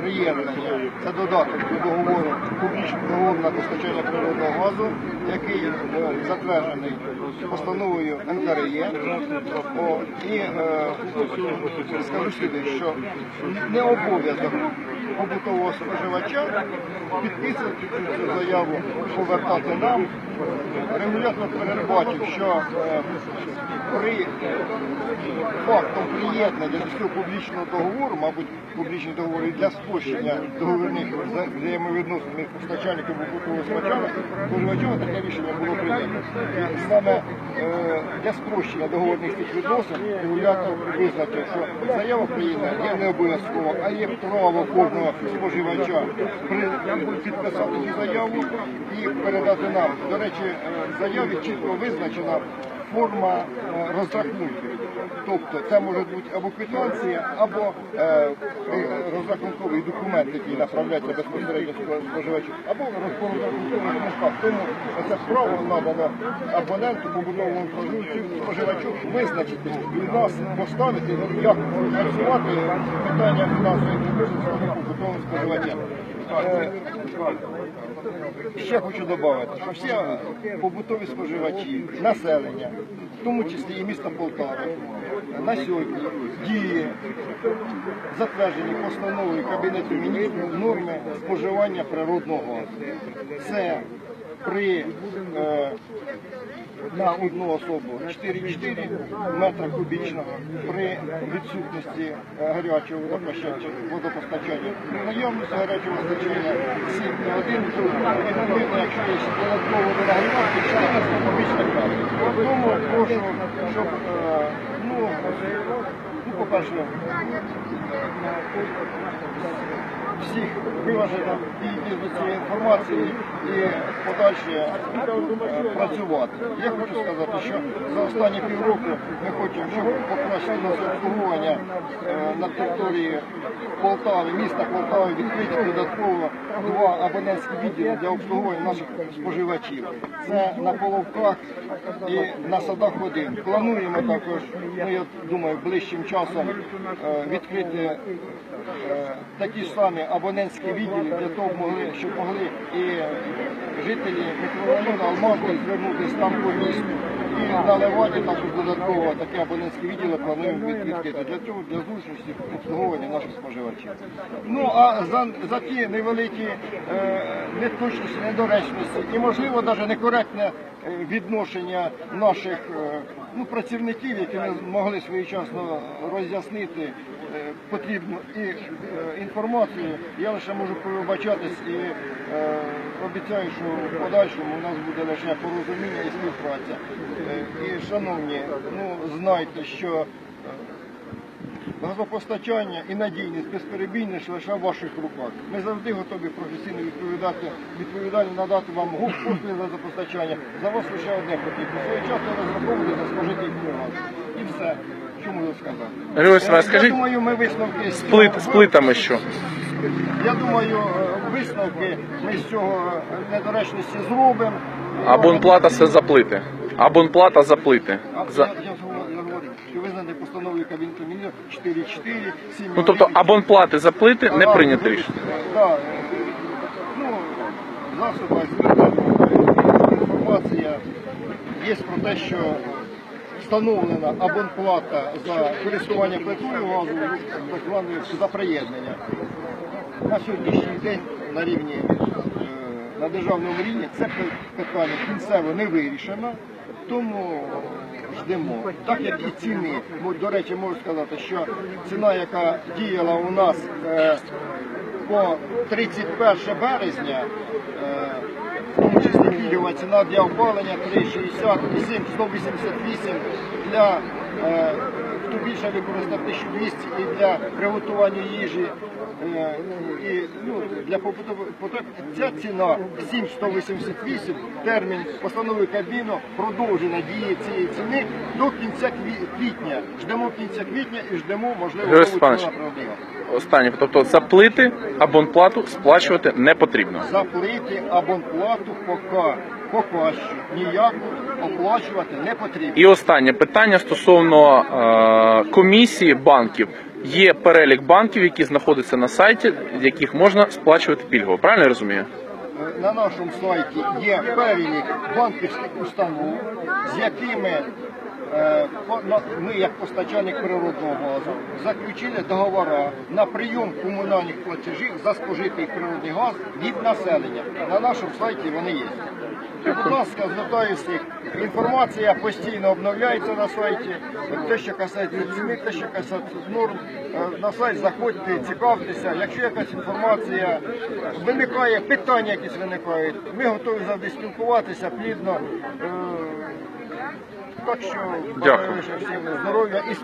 Приєднання це додаток до договору публічного договору на постачання природного газу, який е, затверджений постановою НКРЄ. І е, скажу сліди, що не обов'язок побутового споживача підписувати цю заяву, повертати нам. Регулятор передбачив, що е, при фактом приєднання до цього публічного договору, мабуть, публічний договор і для спрощення договірних вза- взаємовідносин між постачальником побутового споживача, споживача таке рішення було прийнято. І саме е, для спрощення договорних цих відносин регулятор визначив, що заява приєднання є не обов'язково, а є право кожного споживача підписати цю заяву і передати нам. До речі, е, в заяві чітко визначена форма е, розрахунку. Тобто це може бути або квитанція, або е, е, розрахунковий документ, який направляється безпосередньо споживачу, або розрахунковий книжка. Тому це право надано абоненту, побудовому споживачу, визначити і нас поставити, як працювати питання фінансової підтримки побутовим споживачем. Е, Ще хочу додати, що всі побутові споживачі, населення, в тому числі і міста Полтава, на сьогодні діє затверджені постановою Кабінету міністрів норми споживання природного газу. Це при е, на одну особу 4,4 метра кубічного при відсутності е, гарячого водопостачання, водопостачання. При наявності гарячого постачання 7,1 відповідно, якщо є додатково до нагрівати, 14 кубічних метрів. Тому прошу, щоб е, ну, по-перше, всіх виважено і до цієї інформації і подальше працювати. Я хочу сказати, що за останні півроку ми хочемо, щоб покращити наше обслуговування е, на території Полтави, міста Полтави відкриті додатково два абонентські відділи для обслуговування наших споживачів. Це на Половках і на садах один. Плануємо також, ну я думаю, ближчим часом е, відкрити е, такі ж самі абонентські відділи для того, могли, щоб могли і жителі мікрорайону Алмазний звернутися там по місту. І на Леваді також додатково такі абонентські відділи плануємо відкрити для цього, для зручності обслуговування наших споживачів. Ну а за, за ті невеликі е, неточності, недоречності і можливо навіть некоректне відношення наших е, ну, працівників, які не могли своєчасно роз'яснити е, потрібну і е, інформацію, я лише можу пробачатись і е, обіцяю, що в подальшому у нас буде лише порозуміння і співпраця. Е, і шановні, ну знайте, що е, газопостачання і надійність безперебійність лише в ваших руках. Ми завжди готові професійно відповідати, відповідально надати вам гук послуги газопостачання. За вас лише одне потрібно. Своєчасно розраховувати за спожитий газ. І все. Що можу сказати? Григорій Е, скажіть, я думаю, ми висновки з Плит, з плитами що? Я думаю, е, висновки ми з цього недоречності зробимо. Абонплата це за плити. Абонплата за плити. А За... я, я ж говорю, я говорю, що визнаний постановою Кабінету міністрів 4.4, 7 Ну тобто абонплати за плити не А, прийняте рішення. Да, е, ну, в засобах інформація є про те, що встановлена абонплата за користування плитою газу, так зване за приєднання. На сьогоднішній день на рівні на державному рівні це питання кінцево не вирішено, тому ждемо. Так як і ціни, до речі, можу сказати, що ціна, яка діяла у нас е, по 31 березня, е, в тому числі пільгова ціна для опалення 3,60 і 7,188 для е, хто більше використав 1200 і для приготування їжі е, і ну, для побутових. Ця ціна 7,188, термін постанови Кабміну продовжена дії цієї ціни до кінця квітня. Ждемо кінця квітня і ждемо можливо продаж. Останнє. Тобто за плити абонплату сплачувати не потрібно. Заплити абонплату поки, поки що ніяк оплачувати не потрібно. І останнє питання стосовно е, комісії банків. є перелік банків, які знаходяться на сайті, в яких можна сплачувати пільгово. Правильно я розумію? Е, На нашому сайті є перелік банківських установ, з якими по- ми, як постачальник природного газу, заключили договори на прийом комунальних платежів за спожитий природний газ від населення. На нашому сайті вони є. Будь ласка, звертаюся. Інформація постійно обновляється на сайті. Те, що касається ціни, те, що касається норм, е, на сайт заходьте, цікавтеся. Якщо якась інформація виникає, питання якісь виникають, ми готові завжди спілкуватися плідно. Так що Дякую. здоров'я і.